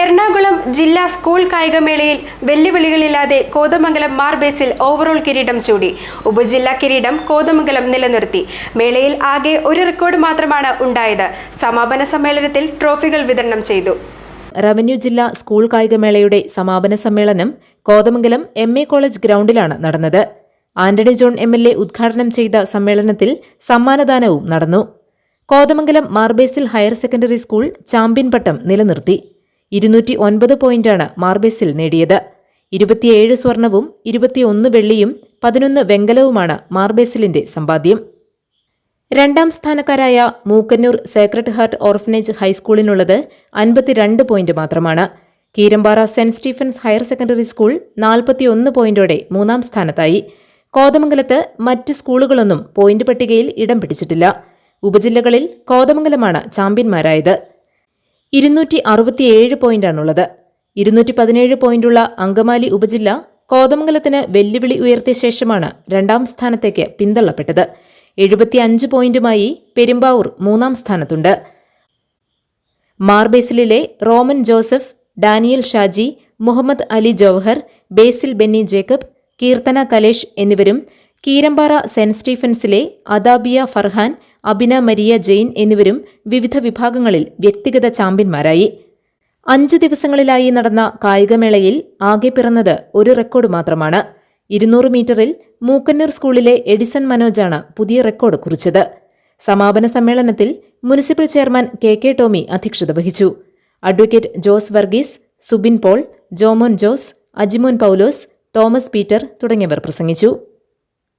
എറണാകുളം ജില്ലാ സ്കൂൾ കായികമേളയിൽ വെല്ലുവിളികളില്ലാതെ കോതമംഗലം മാർബേസിൽ ഓവറോൾ കിരീടം ചൂടി. ഉപജില്ലാ കിരീടം കോതമംഗലം നിലനിർത്തി. മേളയിൽ ആകെ ഒരു റെക്കോർഡ് മാത്രമാണ് ഉണ്ടായത്. സമാപന സമ്മേളനത്തിൽ ട്രോഫികൾ വിതരണം ചെയ്തു. റവന്യൂ ജില്ലാ സ്കൂൾ കായികമേളയുടെ സമാപന സമ്മേളനം കോതമംഗലം എം എ കോളേജ് ഗ്രൗണ്ടിലാണ് നടന്നത്. Antony John M L A ഉദ്ഘാടനം ചെയ്ത സമ്മേളനത്തിൽ സമ്മാനദാനവും നടന്നു. Kothamangalam Mar Basil higher secondary school champion പട്ടം നിലനിർത്തി. ഇരുന്നൂറ്റി ഒൻപത് പോയിന്റാണ് മാർബേസിൽ നേടിയത്. ഇരുപത്തിയേഴ് സ്വർണവും ഇരുപത്തിയൊന്ന് വെള്ളിയും പതിനൊന്ന് വെങ്കലവുമാണ് മാർബേസിലിന്റെ സമ്പാദ്യം. രണ്ടാം സ്ഥാനക്കാരായ മൂക്കന്നൂർ സേക്രട്ട് ഹാർട്ട് ഓർഫനേജ് ഹൈസ്കൂളിനുള്ളത് അൻപത്തിരണ്ട് പോയിന്റ് മാത്രമാണ്. Keerampara saint Stephen's higher secondary school നാൽപ്പത്തിയൊന്ന് പോയിന്റോടെ മൂന്നാം സ്ഥാനത്തായി. കോതമംഗലത്ത് മറ്റ് സ്കൂളുകളൊന്നും പോയിന്റ് പട്ടികയിൽ ഇടം പിടിച്ചിട്ടില്ല. ഉപജില്ലകളിൽ കോതമംഗലമാണ് ചാമ്പ്യന്മാരായത്. ഇരുന്നൂറ്റി അറുപത്തിയേഴ് പോയിന്റാണുള്ളത്. ഇരുന്നൂറ്റി പതിനേഴ് പോയിന്റുള്ള അങ്കമാലി ഉപജില്ല കോതമംഗലത്തിന് വെല്ലുവിളി ഉയർത്തിയ ശേഷമാണ് രണ്ടാം സ്ഥാനത്തേക്ക് പിന്തള്ളപ്പെട്ടത്. എഴുപത്തിയഞ്ച് പോയിന്റുമായി പെരുമ്പാവൂർ മൂന്നാം സ്ഥാനത്തുണ്ട്. മാർബേസിലെ റോമൻ ജോസഫ് ഡാനിയൽ ഷാജി മുഹമ്മദ് അലി ജോഹർ ബേസിൽ ബെന്നി ജേക്കബ് കീർത്തന കലേഷ് എന്നിവരും കീരമ്പാറ സെന്റ് സ്റ്റീഫൻസിലെ അദാബിയ ഫർഹാൻ അബിന മരിയ ജെയിൻ എന്നിവരും വിവിധ വിഭാഗങ്ങളിൽ വ്യക്തിഗത ചാമ്പ്യന്മാരായി. അഞ്ച് ദിവസങ്ങളിലായി നടന്ന കായികമേളയിൽ ആകെ പിറന്നത് ഒരു റെക്കോർഡ് മാത്രമാണ്. ഇരുന്നൂറ് മീറ്ററിൽ മൂക്കന്നൂർ സ്കൂളിലെ എഡിസൺ മനോജാണ് പുതിയ റെക്കോർഡ് കുറിച്ചത്. സമാപന സമ്മേളനത്തിൽ municipal chairman K K Tomy അധ്യക്ഷത വഹിച്ചു. അഡ്വക്കേറ്റ് ജോസ് വർഗീസ് സുബിൻ പോൾ ജോമോൻ ജോസ് അജിമോൻ പൌലോസ് തോമസ് പീറ്റർ തുടങ്ങിയവർ പ്രസംഗിച്ചു.